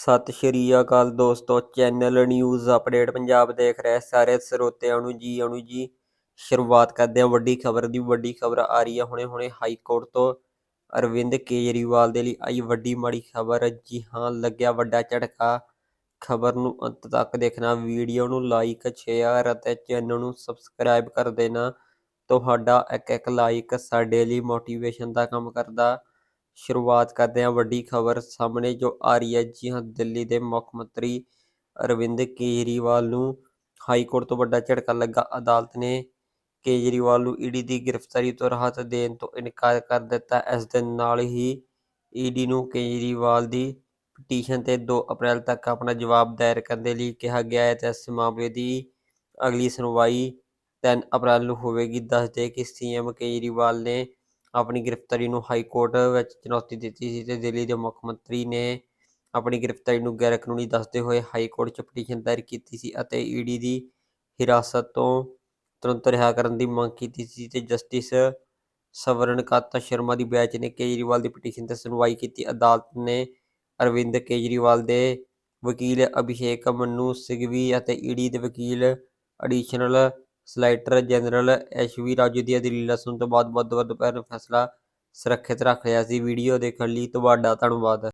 ਸਤਿ ਸ਼੍ਰੀ ਅਕਾਲ ਦੋਸਤੋ, channel news update Punjab ਦੇਖ ਰਹੇ ਸਾਰੇ ਸਰੋਤਿਆਂ ਨੂੰ ਜੀ, ਅਨੂ ਜੀ। ਸ਼ੁਰੂਆਤ ਕਰਦੇ ਹਾਂ, ਵੱਡੀ ਖਬਰ ਦੀ, ਵੱਡੀ ਖਬਰ ਆ ਰਹੀ ਹੈ ਹੁਣੇ ਹੁਣੇ ਹਾਈ ਕੋਰਟ ਤੋਂ। ਅਰਵਿੰਦ ਕੇਜਰੀਵਾਲ ਦੇ ਲਈ ਆਈ ਵੱਡੀ ਮਾੜੀ ਖਬਰ, ਜੀ ਹਾਂ, ਲੱਗਿਆ ਵੱਡਾ ਝਟਕਾ। ਖਬਰ ਨੂੰ ਅੰਤ ਤੱਕ ਦੇਖਣਾ, ਵੀਡੀਓ ਨੂੰ ਲਾਈਕ ਸ਼ੇਅਰ ਅਤੇ ਚੈਨਲ ਨੂੰ ਸਬਸਕ੍ਰਾਈਬ ਕਰ ਦੇਣਾ। ਤੁਹਾਡਾ ਇੱਕ ਇੱਕ ਲਾਈਕ ਸਾਡੇ ਲਈ ਮੋਟੀਵੇਸ਼ਨ ਦਾ ਕੰਮ ਕਰਦਾ। ਸ਼ੁਰੂਆਤ ਕਰਦੇ ਹਾਂ। ਵੱਡੀ ਖਬਰ ਸਾਹਮਣੇ ਜੋ ਆ ਰਹੀ ਹੈ ਜੀ ਹਾਂ, ਦਿੱਲੀ ਦੇ ਮੁੱਖ ਮੰਤਰੀ ਅਰਵਿੰਦ ਕੇਜਰੀਵਾਲ ਨੂੰ ਹਾਈ ਕੋਰਟ ਤੋਂ ਵੱਡਾ ਝਟਕਾ ਲੱਗਾ। ਅਦਾਲਤ ਨੇ ਕੇਜਰੀਵਾਲ ਨੂੰ ਈਡੀ ਦੀ ਗ੍ਰਿਫਤਾਰੀ ਤੋਂ ਰਾਹਤ ਦੇਣ ਤੋਂ ਇਨਕਾਰ ਕਰ ਦਿੱਤਾ। ਇਸ ਦੇ ਨਾਲ ਹੀ ਈਡੀ ਨੂੰ ਕੇਜਰੀਵਾਲ ਦੀ ਪਟੀਸ਼ਨ ਤੇ 2 ਅਪ੍ਰੈਲ ਤੱਕ ਆਪਣਾ ਜਵਾਬ ਦਾਇਰ ਕਰਨ ਦੇ ਲਈ ਕਿਹਾ ਗਿਆ ਹੈ ਤੇ ਇਸ ਮਾਮਲੇ ਦੀ ਅਗਲੀ ਸੁਣਵਾਈ 3 ਅਪ੍ਰੈਲ ਨੂੰ ਹੋਵੇਗੀ। ਦੱਸ ਦੇ ਕਿ ਸੀਐਮ ਕੇਜਰੀਵਾਲ ਨੇ ਆਪਣੀ ਗ੍ਰਿਫਤਾਰੀ ਨੂੰ ਹਾਈ ਕੋਰਟ ਵਿੱਚ ਚੁਣੌਤੀ ਦਿੱਤੀ ਸੀ ਤੇ ਦਿੱਲੀ ਦੇ ਮੁੱਖ ਮੰਤਰੀ ਨੇ ਆਪਣੀ ਗ੍ਰਿਫਤਾਰੀ ਨੂੰ ਗੈਰ ਕਾਨੂੰਨੀ ਦੱਸਦੇ ਹੋਏ ਹਾਈ ਕੋਰਟ 'ਚ ਪਟੀਸ਼ਨ ਦਾਇਰ ਕੀਤੀ ਸੀ ਅਤੇ ਈਡੀ ਦੀ ਹਿਰਾਸਤ ਤੋਂ ਤੁਰੰਤ ਰਿਹਾ ਕਰਨ ਦੀ ਮੰਗ ਕੀਤੀ ਸੀ ਤੇ ਜਸਟਿਸ ਸਵਰਨਕਾਤਾ ਸ਼ਰਮਾ ਦੀ ਬੈਂਚ ਨੇ ਕੇਜਰੀਵਾਲ ਦੀ ਪਟੀਸ਼ਨ ਤੇ ਸੁਣਵਾਈ ਕੀਤੀ। ਅਦਾਲਤ ਨੇ ਅਰਵਿੰਦ ਕੇਜਰੀਵਾਲ ਦੇ ਵਕੀਲ ਅਭਿਸ਼ੇਕ ਮਨੂ ਸਿਗਵੀ ਅਤੇ ਈਡੀ ਦੇ ਵਕੀਲ additional solicitor general S V Raju ਦੀਆਂ ਦਲੀਲਾਂ ਸੁਣਨ ਤੋਂ ਬਾਅਦ ਬੁੱਧਵਾਰ ਦੁਪਹਿਰ ਨੂੰ ਫੈਸਲਾ ਸੁਰੱਖਿਅਤ ਰੱਖ ਲਿਆ ਸੀ। ਵੀਡੀਓ ਦੇਖਣ ਲਈ ਤੁਹਾਡਾ ਧੰਨਵਾਦ।